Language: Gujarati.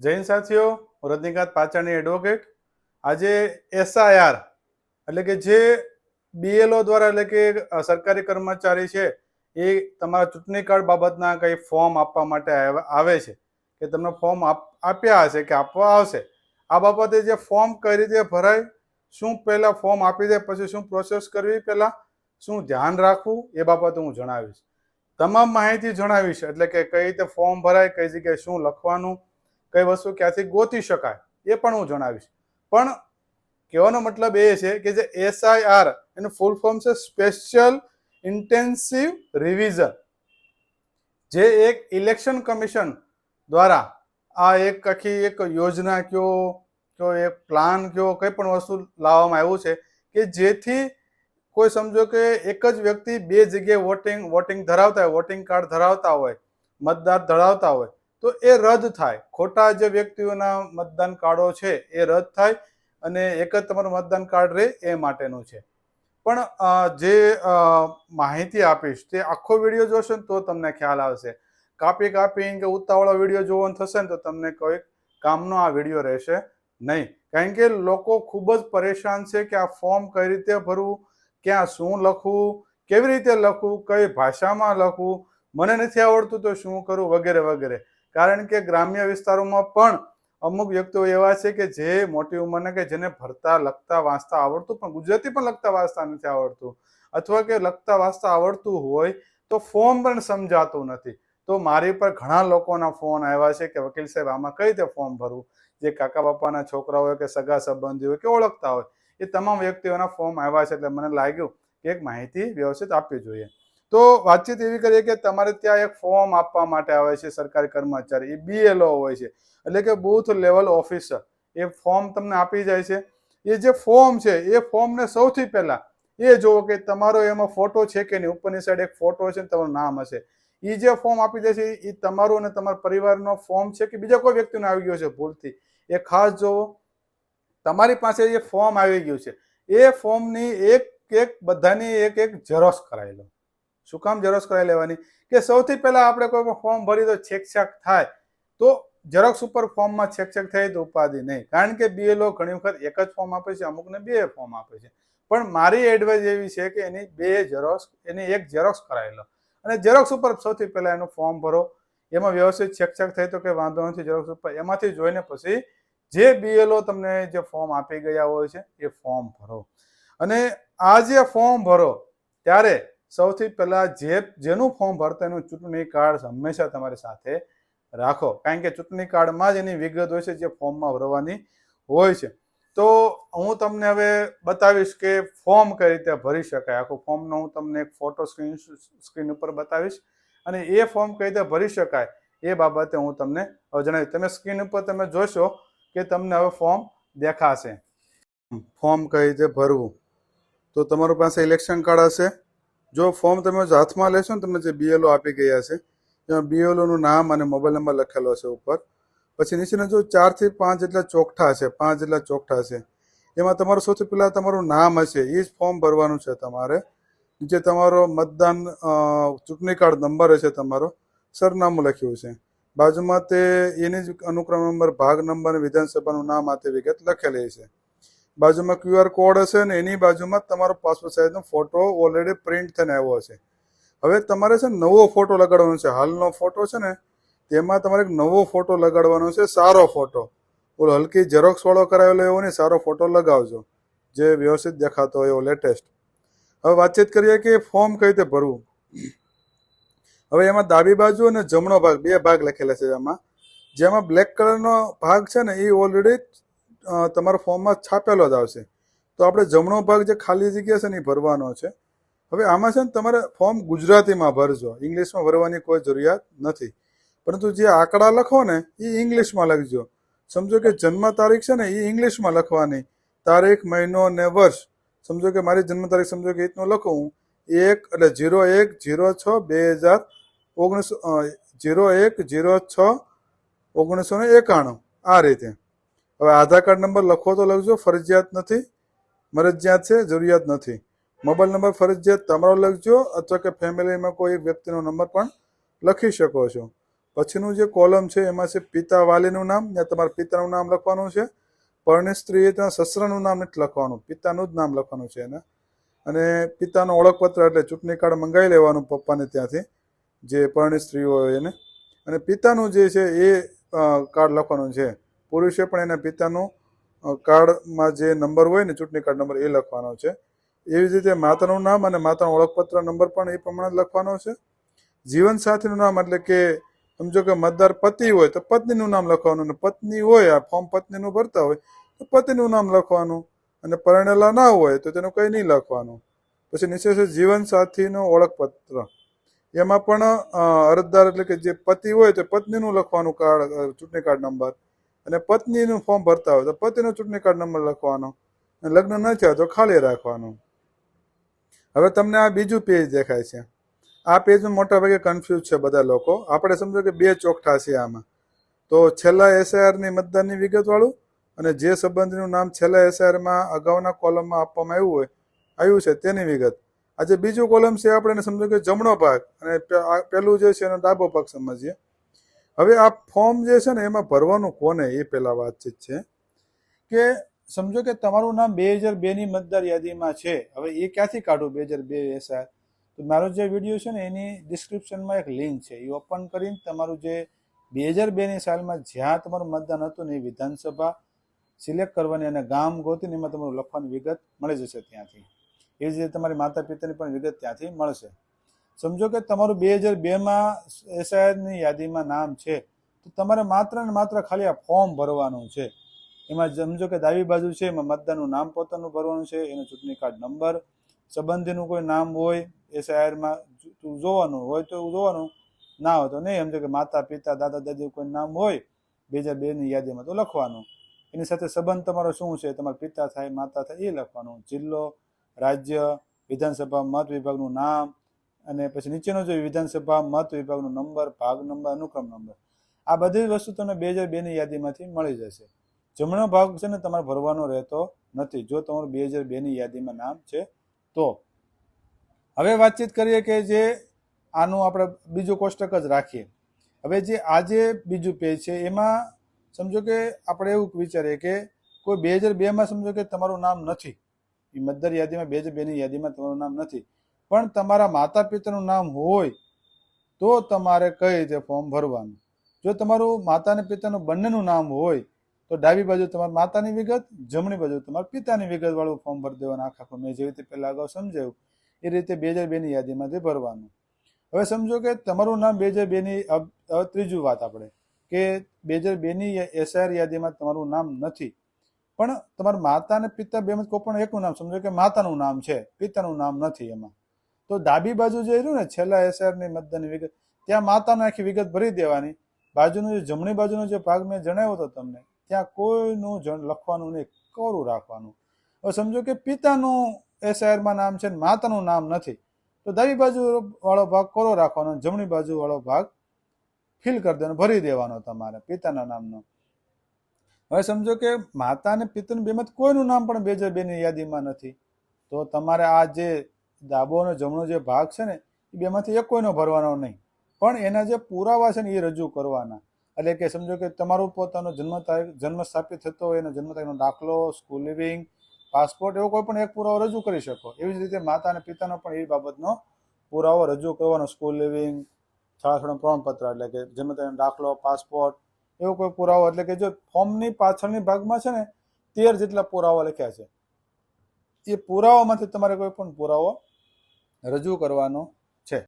જૈન સાથીઓ, હું રજનીકાંત પાચાણી એડવોકેટ આજે એસઆઈઆર એટલે કે જે બીએલઓ દ્વારા એટલે કે સરકારી કર્મચારી છે, એ તમારા ચૂંટણી કાર્ડ બાબતના કંઈ ફોર્મ આપવા માટે આવે છે? કે તમને ફોર્મ આપ, આપ્યા હશે કે આપવા આવશે? આ બાબતે જે ફોર્મ કઈ રીતે ભરાય, શું પહેલાં ફોર્મ આપી દે, પછી શું પ્રોસેસ કરવી પહેલાં, શું ધ્યાન રાખવું, એ બાબતે હું જણાવીશ. તમામ માહિતી જણાવીશ, એટલે કે કઈ રીતે ફોર્મ ભરાય, કઈ જગ્યાએ શું લખવાનું કઈ વસ્તુ ક્યાંથી ગોતી શકાય, એ પણ હું જણાવીશ. પણ કહેવાનો મતલબ એ છે કે જે એસઆઈઆર એનું ફૂલ ફોર્મ છે સ્પેશિયલ ઇન્ટેન્સિવ રિવિઝન જે એક ઇલેક્શન કમિશન દ્વારા આ એક આખી એક યોજના કયો કયો એક પ્લાન કયો, કંઈ પણ વસ્તુ લાવવામાં આવ્યું છે કે જેથી કોઈ સમજો કે એક જ વ્યક્તિ બે જગ્યાએ વોટિંગ વોટિંગ ધરાવતા હોય વોટિંગ કાર્ડ ધરાવતા હોય, મતદાર ધરાવતા હોય તો એ રદ થાય. ખોટા જે વ્યક્તિઓના મતદાન કાર્ડો છે એ રદ થાય અને એક જ તમારું મતદાન કાર્ડ રહે એ માટેનું છે. પણ જે માહિતી આપીશ, તે આખો વીડિયો જોશો ને તો તમને ખ્યાલ આવશે. કાપી કાપીને કે ઉતાવળો વીડિયો જોવાનું થશે ને તો તમને કોઈ કામનો આ વીડિયો રહેશે નહીં. કારણ કે લોકો ખૂબ જ પરેશાન છે કે આ ફોર્મ કઈ રીતે ભરવું, ક્યાં શું લખવું, કેવી રીતે લખવું, કઈ ભાષામાં લખવું, મને નથી આવડતું તો શું કરવું વગેરે વગેરે. કારણ કે ગ્રામ્ય વિસ્તારોમાં પણ અમુક વ્યક્તિઓ એવા છે કે જે મોટી ઉંમરના કે જેને ભરતા, લખતા, વાંચતા આવડતું પણ ગુજરાતી પણ લખતા, વાંચતા નથી આવડતું. અથવા કે લખતા, વાંચતા આવડતું હોય તો ફોર્મ પણ સમજાતું નથી. તો મારી પર ઘણા લોકોના ફોન આવ્યા છે કે વકીલ સાહેબ, આમાં કઈ રીતે ફોર્મ ભરવું? જે કાકા બાપાના છોકરા હોય કે સગા સંબંધી હોય કે ઓળખતા હોય, એ તમામ વ્યક્તિઓના ફોર્મ આવ્યા છે એટલે મને લાગ્યું કે એક માહિતી વ્યવસ્થિત આપવી જોઈએ. તો વાતચીત એવી કરીએ કે તમારે ત્યાં એક ફોર્મ આપવા માટે આવે છે સરકારી કર્મચારી. એ બીએલઓ હોય છે. એટલે કે બૂથ લેવલ ઓફિસર એ ફોર્મ તમને આપી જાય છે. એ જે ફોર્મ છે, એ ફોર્મને સૌથી પહેલા એ જુઓ કે તમારો એમાં ફોટો છે કે નહીં? ઉપરની સાઈડ એક ફોટો છે તમારું નામ હશે. એ જે ફોર્મ આપી દે છે એ તમારું અને તમારા પરિવારનો ફોર્મ છે કે બીજા કોઈ વ્યક્તિનો આવી ગયો છે ભૂલથી? એ ખાસ જોવો. તમારી પાસે જે ફોર્મ આવી ગયું છે. એ ફોર્મની એક એક બધાની એક એક ઝેરોક્ષ કરાવી લો. શું કામ ઝેરોક્ષ કરાવી લેવાની? કે સૌથી પહેલાં આપણે કોઈ ફોર્મ ભરી દો છેકછાક થાય. તો ઝેરોક્ષ ઉપર ફોર્મમાં છેકછેક થાય તો ઉપાધિ નહીં. કારણ કે બીએલઓ ઘણી વખત એક જ ફોર્મ આપે છે, અમુકને બે ફોર્મ આપે છે. પણ મારી એડવાઇસ એવી છે કે એની બે ઝેરોક્ષ એની એક ઝેરોક્ષ કરાવી લો. અને ઝેરોક્ષ ઉપર સૌથી પહેલાં એનું ફોર્મ ભરો. એમાં વ્યવસ્થિત છેકછાક થાય તો કે વાંધો નથી ઝેરોક્ષ ઉપર. એમાંથી જોઈને પછી જે બીએલઓ તમને જે ફોર્મ આપી ગયા હોય છે, એ ફોર્મ ભરો. અને આ જે ફોર્મ ભરો, ત્યારે સૌથી પહેલા જે જેનું ફોર્મ ભરતા એનું ચૂંટણી કાર્ડ હંમેશા તમારી સાથે રાખો. કારણ કે ચૂંટણી કાર્ડમાં જ એની વિગત હોય છે જે ફોર્મમાં ભરવાની હોય છે. તો હું તમને હવે બતાવીશ કે ફોર્મ કઈ રીતે ભરી શકાય. આખું ફોર્મનો હું તમને એક ફોટો સ્ક્રીન સ્ક્રીન ઉપર બતાવીશ. અને એ ફોર્મ કઈ રીતે ભરી શકાય એ બાબતે હું તમને જણાવીશ. તમે સ્ક્રીન ઉપર તમે જોશો કે તમને હવે ફોર્મ દેખાશે. ફોર્મ કઈ રીતે ભરવું? તો તમારું પાસે ઇલેક્શન કાર્ડ હશે. જો ફોર્મ તમે હાથમાં લેશો ને તમને જે બીએલઓ આપી ગયા છે, એમાં બીએલઓનું નામ અને મોબાઈલ નંબર લખેલો છે ઉપર. પછી નીચેના જો ચારથી પાંચ જેટલા ચોકઠા છે, પાંચ જેટલા ચોકઠા છે, એમાં તમારું સૌથી પહેલાં તમારું નામ હશે એ જ ફોર્મ ભરવાનું છે તમારે. નીચે તમારો મતદાન ચૂંટણી કાર્ડ નંબર હશે તમારો, સરનામું લખ્યું છે. બાજુમાં તે એની જ અનુક્રમ નંબર, ભાગ નંબર વિધાનસભાનું નામ આ તે વિગત લખેલી છે. બાજુમાં ક્યુઆર કોડ હશે ને એની બાજુમાં તમારો પાસપોર્ટ સાઇઝનો ફોટો ઓલરેડી પ્રિન્ટ થઈને આવ્યો હશે. હવે તમારે છે નવો ફોટો લગાડવાનો છે. હાલનો ફોટો છે ને, તેમાં તમારે એક નવો ફોટો લગાડવાનો છે, સારો ફોટો ઓલો હલકી ઝેરોક્સ વાળો કરાવેલો એવો નહીં, સારો ફોટો લગાવજો. જે વ્યવસ્થિત દેખાતો હોય એવો લેટેસ્ટ હવે વાતચીત કરીએ કે ફોર્મ કઈ રીતે ભરવું? હવે એમાં ડાબી બાજુ અને જમણો ભાગ, બે ભાગ લખેલા છે એમાં. જેમાં બ્લેક કલરનો ભાગ છે ને, એ ઓલરેડી તમારા ફોર્મમાં છાપેલો જ આવશે. તો આપણે જમણો ભાગ જે ખાલી જગ્યા છે ને એ ભરવાનો છે. હવે આમાં છે ને તમારે ફોર્મ ગુજરાતીમાં ભરજો. ઇંગ્લિશમાં ભરવાની કોઈ જરૂરિયાત નથી. પરંતુ જે આંકડા લખો ને, એ ઇંગ્લિશમાં લખજો. સમજો કે જન્મ તારીખ છે ને, એ ઇંગ્લિશમાં લખવાની. તારીખ, મહિનો ને વર્ષ. સમજો કે મારી જન્મ તારીખ સમજો કે રીતનું લખું. એક, એટલે જીરો એક જીરો છ, બે હજાર ઓગણીસો જીરો એક જીરો છ, ઓગણીસો ને એકાણું. આ રીતે. હવે આધાર કાર્ડ નંબર લખો તો લખજો, ફરજિયાત નથી. મરજિયાત છે, જરૂરિયાત નથી. મોબાઈલ નંબર, ફરજિયાત તમારો લખજો અથવા કે ફેમિલીમાં કોઈ વ્યક્તિનો નંબર પણ લખી શકો છો. પછીનું જે કોલમ છે, એમાં છે પિતા વાલીનું નામ ત્યાં તમારા પિતાનું નામ લખવાનું છે. પરણિત સ્ત્રીએ ત્યાં સસરાનું નામ નથી લખવાનું, પિતાનું જ નામ લખવાનું છે એને. અને પિતાનો ઓળખપત્ર એટલે ચૂંટણી કાર્ડ મંગાવી લેવાનું પપ્પાને ત્યાંથી, જે પરણિત સ્ત્રીઓ હોય એને. અને પિતાનું જે છે એ કાર્ડ લખવાનું છે. પુરુષે પણ એના પિતાનું કાર્ડમાં જે નંબર હોય ને, ચૂંટણી કાર્ડ નંબર, એ લખવાનો છે. એવી જ રીતે માતાનું નામ અને માતાનો ઓળખપત્ર નંબર પણ એ પ્રમાણે લખવાનો છે. જીવનસાથીનું નામ એટલે કે સમજો કે મતદાર પતિ હોય, તો પત્નીનું નામ લખવાનું અને પત્ની હોય, આ ફોર્મ પત્નીનું ભરતા હોય, તો પતિનું નામ લખવાનું અને પરણેલા ના હોય, તો તેનું કંઈ નહીં લખવાનું. પછી નીચે છે જીવનસાથીનો ઓળખપત્ર. એમાં પણ અરજદાર એટલે કે જે પતિ હોય, તો પત્નીનું લખવાનું કાર્ડ ચૂંટણી કાર્ડ નંબર. અને પત્નીનું ફોર્મ ભરતા હોય તો પતિનો ચૂંટણી કાર્ડ નંબર લખવાનો લગ્ન ન થયા તો ખાલી રાખવાનું. હવે તમને આ બીજું પેજ દેખાય છે. આ પેજમાં મોટા ભાગે કન્ફ્યુઝ છે બધા લોકો. આપણે સમજો કે બે ચોકઠા છે આમાં. તો છેલ્લા એસઆઈઆરની મતદાનની વિગતવાળું અને જે સંબંધીનું નામ છેલ્લા એસઆઈઆરમાં અગાઉના કોલમમાં આપવામાં આવ્યું હોય, આવ્યું છે તેની વિગત. આજે બીજું કોલમ છે આપણે સમજો કે જમણો ભાગ. અને પેલું જે છે એનો ડાબો ભાગ સમજીએ. હવે આ ફોર્મ જે છે ને, એમાં ભરવાનું કોને? એ પહેલા વાતચીત છે. કે સમજો કે તમારું નામ બે હજાર બેની મતદાર યાદીમાં છે. હવે એ ક્યાંથી કાઢું બે હજાર બે એસઆર? તો મારો જે વીડિયો છે ને, એની ડિસ્ક્રિપ્શનમાં એક લિંક છે. એ ઓપન કરીને તમારું જે બે હજાર બેની સાલમાં જ્યાં તમારું મતદાન હતું ને, એ વિધાનસભા સિલેક્ટ કરવાની અને ગામ ગોતીને એમાં તમારું લખવાની વિગત મળી જશે ત્યાંથી. એ જ રીતે તમારી માતા પિતાની પણ વિગત ત્યાંથી મળશે. સમજો કે તમારું બે હજાર બેમાં એસઆઈઆરની યાદીમાં નામ છે, તો તમારે માત્ર ને માત્ર ખાલી આ ફોર્મ ભરવાનું છે. એમાં સમજો કે ડાબી બાજુ છે, એમાં મતદારનું નામ પોતાનું ભરવાનું છે, એનો ચૂંટણી કાર્ડ નંબર, સંબંધીનું કોઈ નામ હોય, એસઆઈઆરમાં જોવાનું હોય તો જોવાનું, ના હોય તો નહીં. સમજો કે માતા, પિતા, દાદા દાદી કોઈ નામ હોય, બે હજાર બેની યાદીમાં તો લખવાનું. એની સાથે સંબંધ તમારો શું છે? તમારા પિતા થાય, માતા થાય, એ લખવાનું. જિલ્લો, રાજ્ય, વિધાનસભા, મત વિભાગનું નામ અને પછી નીચેનો જે વિધાનસભા મત વિભાગનો નંબર, ભાગ નંબર, અનુક્રમ નંબર, આ બધી વસ્તુ તમને બે હજાર બેની યાદીમાંથી મળી જશે. જમણો ભાગ છે ને તમારે ભરવાનો રહેતો નથી, જો તમારું બે હજાર બેની યાદીમાં નામ છે તો. હવે વાતચીત કરીએ કે જે આનું આપણે બીજું કોષ્ટક જ રાખીએ. હવે જે આજે બીજું પેજ છે, એમાં સમજો કે આપણે એવું વિચારીએ કે કોઈ બે હજાર બેમાં સમજો કે તમારું નામ નથી. એ મતદાર યાદીમાં બે હજાર બેની યાદીમાં તમારું નામ નથી. પણ તમારા માતા પિતાનું નામ હોય, તો તમારે કઈ રીતે ફોર્મ ભરવાનું? જો તમારું માતા અને પિતાનું બંનેનું નામ હોય, તો ડાબી બાજુ તમારી માતાની વિગત, જમણી બાજુ તમારા પિતાની વિગત વાળું ફોર્મ ભરી દેવાનું. આખા ફોર્મ મેં જેવી રીતે પહેલા અગાઉ સમજાવ્યું એ રીતે બે હજાર બેની યાદીમાંથી ભરવાનું. હવે સમજો કે તમારું નામ બે હજાર બેની ત્રીજું વાત આપણે, કે બે હજાર બેની એસઆર યાદીમાં તમારું નામ નથી. પણ તમારા માતા અને પિતા બેમાં કોઈ પણ એકનું નામ, સમજો કે માતાનું નામ છે, પિતાનું નામ નથી એમાં. તો ડાબી બાજુ જે રહ્યું ને, છેલ્લા એસઆરની મતદાનની વિગત, ત્યાં માતાને આખી વિગત ભરી દેવાની. બાજુનું જે જમણી બાજુનો જે ભાગ મેં જણાવ્યો હતો તમને, ત્યાં કોઈનું લખવાનું નહીં, કોરું રાખવાનું. હવે સમજો કે પિતાનું એસઆઈઆરમાં નામ છે ને માતાનું નામ નથી, તો ડાબી બાજુ વાળો ભાગ કોરો રાખવાનો, જમણી બાજુ વાળો ભાગ ફિલ કરી દેવાનો, ભરી દેવાનો તમારે પિતાના નામનો. હવે સમજો કે માતા અને પિતાનું બેમાંથી કોઈનું નામ પણ બે હજાર બેની યાદીમાં નથી. તો તમારે આ જે ડાબો અને જમણો જે ભાગ છે ને, એ બેમાંથી એક કોઈનો ભરવાનો નહીં. પણ એના જે પુરાવા છે ને, એ રજૂ કરવાના. એટલે કે સમજો કે તમારું પોતાનો જન્મ તારીખ, જન્મ સ્થાપિત થતો હોય, એનો જન્મ તારીખનો દાખલો સ્કૂલ લિવિંગ પાસપોર્ટ એવો કોઈ પણ એક પુરાવો રજૂ કરી શકો. એવી જ રીતે માતા અને પિતાનો પણ એ બાબતનો પુરાવો રજૂ કરવાનો. સ્કૂલ લિવિંગ શાળા પ્રમાણપત્ર, એટલે કે જન્મ તારીખનો દાખલો પાસપોર્ટ એવો કોઈ પુરાવો. એટલે કે જો ફોર્મની પાછળની ભાગમાં છે ને, તેર જેટલા પુરાવા લખ્યા છે. એ પુરાવામાંથી તમારે કોઈ પણ પુરાવો રજૂ કરવાનો